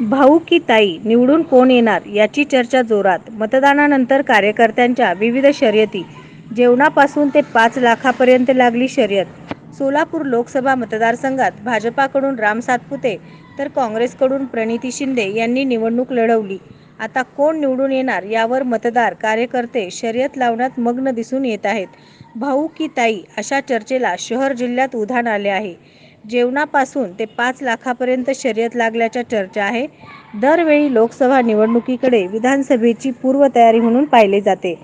भाऊ की ताई निवडून कोण येणार याची चर्चा जोरात. मतदानानंतर कार्यकर्त्यांच्या विविध शर्यती. जेवणापासून ते पाच लाखापर्यंत लागली शर्यत. सोलापूर लोकसभा मतदारसंघात भाजपाकडून राम सातपुते तर काँग्रेसकडून प्रणिती शिंदे यांनी निवडणूक लढवली. आता कोण निवडून येणार यावर मतदार कार्यकर्ते शर्यत लावण्यात मग्न दिसून येत आहेत. भाऊ की ताई अशा चर्चेला शहर जिल्ह्यात उधाण आले आहे. जेवणापासून ते पाच लाखापर्यंत शर्यत लागल्याच्या चर्चा आहे. दरवेळी लोकसभा निवडणुकीकडे विधानसभेची पूर्वतयारी म्हणून पाहिले जाते.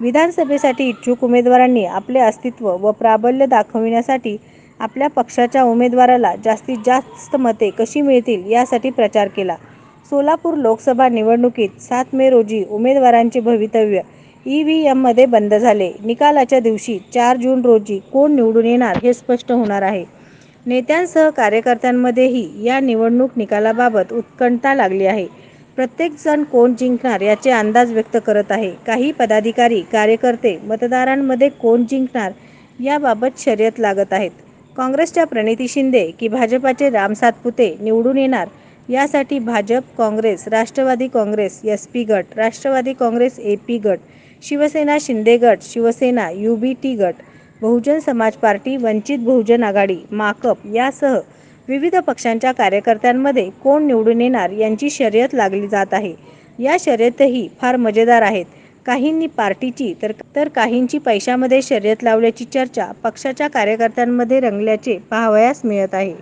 विधानसभेसाठी इच्छुक उमेदवारांनी आपले अस्तित्व व प्राबल्य दाखविण्यासाठी आपल्या पक्षाच्या उमेदवाराला जास्तीत जास्त मते कशी मिळतील यासाठी प्रचार केला. सोलापूर लोकसभा निवडणुकीत सात मे रोजी उमेदवारांचे भवितव्य ई व्ही एममध्ये बंद झाले. निकालाच्या दिवशी चार जून रोजी कोण निवडून येणार हे स्पष्ट होणार आहे. नेत्यांसह कार्यकर्त्यांमध्येही या निवडणूक निकालाबाबत उत्कंठा लागली आहे. प्रत्येकजण कोण जिंकणार याचे अंदाज व्यक्त करत आहे. काही पदाधिकारी कार्यकर्ते मतदारांमध्ये कोण जिंकणार याबाबत शर्यत लागत आहेत. काँग्रेसच्या प्रणिती शिंदे की भाजपाचे राम सातपुते निवडून येणार यासाठी BJP Congress Rashtrawadi Congress S P गट राष्ट्रवादी काँग्रेस ए पी गट शिवसेना शिंदे गट शिवसेना यू बी टी गट बहुजन समाज पार्टी वंचित बहुजन आघाडी माकप यासह विविध पक्षांच्या कार्यकर्त्यांमध्ये कोण निवडून येणार यांची शर्यत लागली जात आहे. या शर्यतही फार मजेदार आहेत. काहींनी पार्टीची तर तर काहींची पैशामध्ये शर्यत लावल्याची चर्चा पक्षाच्या कार्यकर्त्यांमध्ये रंगल्याचे पाहावयास मिळत आहे.